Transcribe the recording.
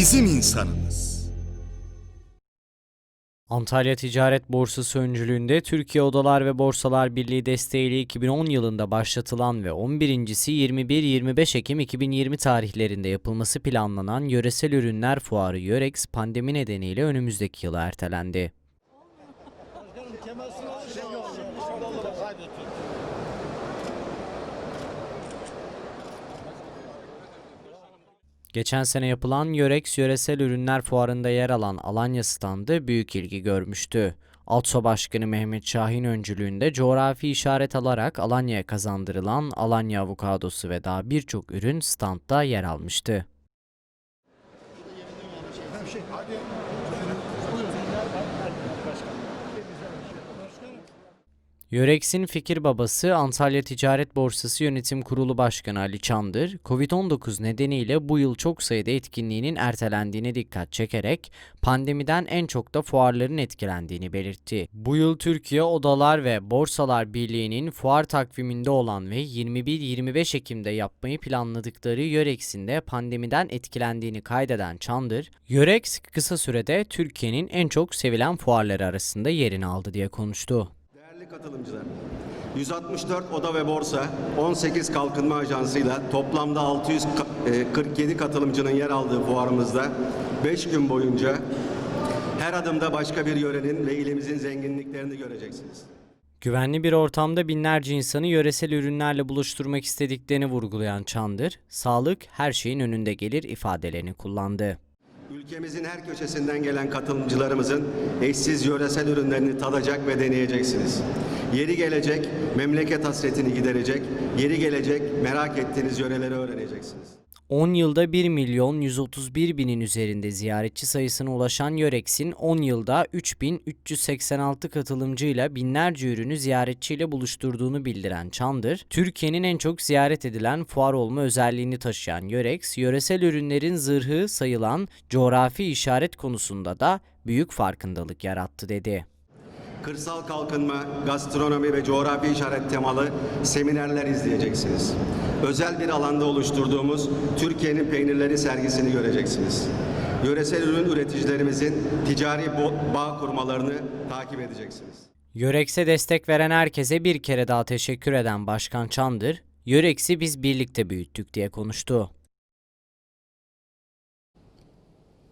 bizim insanımız. Antalya Ticaret Borsası öncülüğünde Türkiye Odalar ve Borsalar Birliği desteğiyle 2010 yılında başlatılan ve 11.si 21-25 Ekim 2020 tarihlerinde yapılması planlanan Yöresel Ürünler Fuarı Yörex pandemi nedeniyle önümüzdeki yıla ertelendi. Geçen sene yapılan Yörex Yöresel Ürünler Fuarı'nda yer alan Alanya standı büyük ilgi görmüştü. Altso Başkanı Mehmet Şahin öncülüğünde coğrafi işaret alarak Alanya'ya kazandırılan Alanya avokadosu ve daha birçok ürün standta yer almıştı. Yörex'in fikir babası Antalya Ticaret Borsası Yönetim Kurulu Başkanı Ali Çandır, Covid-19 nedeniyle bu yıl çok sayıda etkinliğinin ertelendiğine dikkat çekerek pandemiden en çok da fuarların etkilendiğini belirtti. Bu yıl Türkiye Odalar ve Borsalar Birliği'nin fuar takviminde olan ve 21-25 Ekim'de yapmayı planladıkları Yörex'in de pandemiden etkilendiğini kaydeden Çandır, Yörex kısa sürede Türkiye'nin en çok sevilen fuarları arasında yerini aldı diye konuştu. Katılımcılar, 164 oda ve borsa, 18 kalkınma ajansıyla toplamda 647 katılımcının yer aldığı fuarımızda 5 gün boyunca her adımda başka bir yörenin ve ilimizin zenginliklerini göreceksiniz. Güvenli bir ortamda binlerce insanı yöresel ürünlerle buluşturmak istediklerini vurgulayan Çandır, sağlık her şeyin önünde gelir ifadelerini kullandı. Ülkemizin her köşesinden gelen katılımcılarımızın eşsiz yöresel ürünlerini tadacak ve deneyeceksiniz. Yeri gelecek, memleket hasretini giderecek, yeri gelecek, merak ettiğiniz yöreleri öğreneceksiniz. 10 yılda 1 milyon 131 binin üzerinde ziyaretçi sayısına ulaşan Yörex'in 10 yılda 3386 katılımcıyla binlerce ürünü ziyaretçiyle buluşturduğunu bildiren Çandır, Türkiye'nin en çok ziyaret edilen fuar olma özelliğini taşıyan Yörex, yöresel ürünlerin zırhı sayılan coğrafi işaret konusunda da büyük farkındalık yarattı dedi. Kırsal kalkınma, gastronomi ve coğrafi işaret temalı seminerler izleyeceksiniz. Özel bir alanda oluşturduğumuz Türkiye'nin peynirleri sergisini göreceksiniz. Yöresel ürün üreticilerimizin ticari bağ kurmalarını takip edeceksiniz. Yörex'e destek veren herkese bir kere daha teşekkür eden Başkan Çandır, Yörex'i biz birlikte büyüttük diye konuştu.